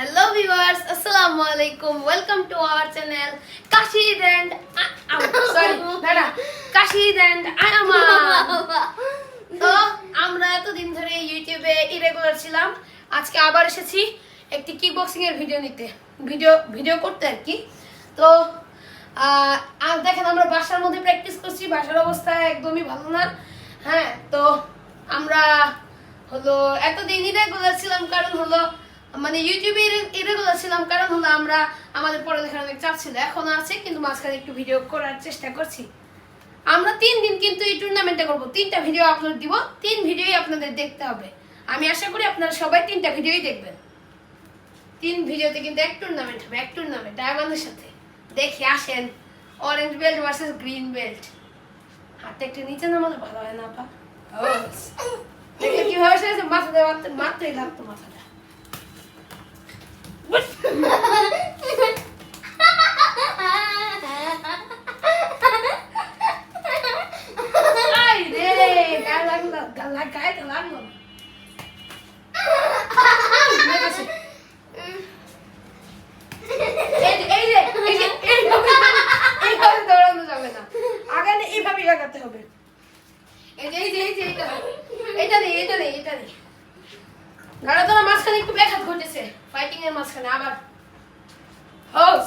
Hello viewers আসসালামু আলাইকুম welcome to our channel Kashid and sorry দাঁড়া। কাশিদ এন্ড আয়ামা তো আমরা এতদিন ধরে ইউটিউবে ইরেগুলার ছিলাম। আজকে আবার এসেছি একটি কিক বক্সিং এর ভিডিও নিতে। ভিডিও ভিডিও করতে আর কি। তো আর দেখেন আমরা বাসার মধ্যে প্র্যাকটিস করছি। বাসার অবস্থা একদমই ভালো না। হ্যাঁ তো আমরা হলো এতদিন ইরেগুলার ছিলাম। কারণ হলো মানে ইউটিউবে ইরেগুলার ছিলাম কারণ হলো আমরা আমাদের পড়ালেখার অনেক চাপ ছিল, এখন আছে, কিন্তু মাঝখানে একটু ভিডিও করার চেষ্টা করছি। আমরা তিন দিন কিন্তু এই টুর্নামেন্টে করব। তিনটা ভিডিও আপলোড দিব, তিন ভিডিওই আপনাদের দেখতে হবে। আমি আশা করি আপনারা সবাই তিনটা ভিডিওই দেখবেন। তিন ভিডিওতে কিন্তু এক টুর্নামেন্ট হবে, এক টুর্নামেন্ট আমাদের সাথে। দেখি, আসেন। Orange belt versus green belt হাতটা একটু নিচে নামালে ভালো হয় না, আপা? দেখে কীভাবে সেরেছে মাথা দিয়ে মারতে মাত্রই লাগতো মাথাটা। যে, এই যে এইভাবে লাগাতে হবে। এইটা নেই এইটা নেই এইটা নেই দাঁড়া তোরা মাঝখানে একটু ব্যাঘাত ঘটেছে। ফাইটিং মাঝখানে, আবার। হোস।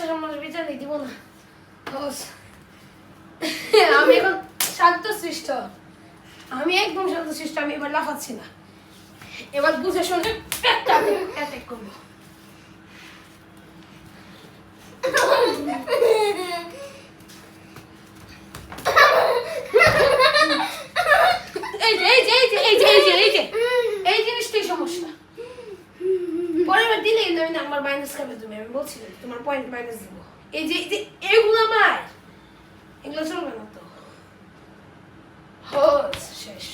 আচ্ছা আচ্ছা সমাজ বিচার দিই, দিব না। আমি এখন শান্ত সৃষ্ট। আমি একদম শান্ত সৃষ্ট আমি এবার লাফাচ্ছি না। এবার বুঝে শুনে একটা অ্যাটাক করব। নাম্বার দিলে কিন্তু আমি নাম্বার মাইনাস করবে তুমি আমি বলছি তোমার পয়েন্ট মাইনাস দেবো এই যে এগুলো আমার এগুলো চলবে না তো শেষ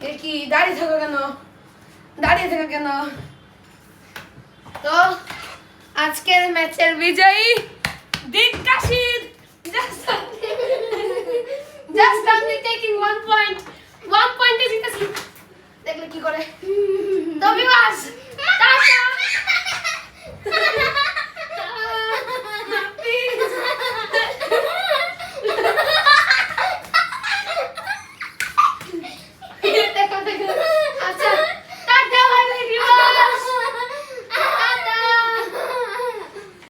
এর কি দাঁড়িয়ে থাকো কেন দাঁড়িয়ে থাকো কেন তো আজকের ম্যাচের বিজয়ী দিক কাশির জাস্ট আমি টেকিং ওয়ান পয়েন্ট ওয়ান পয়েন্টে জিতেছি দেখলে কি করে তবে আস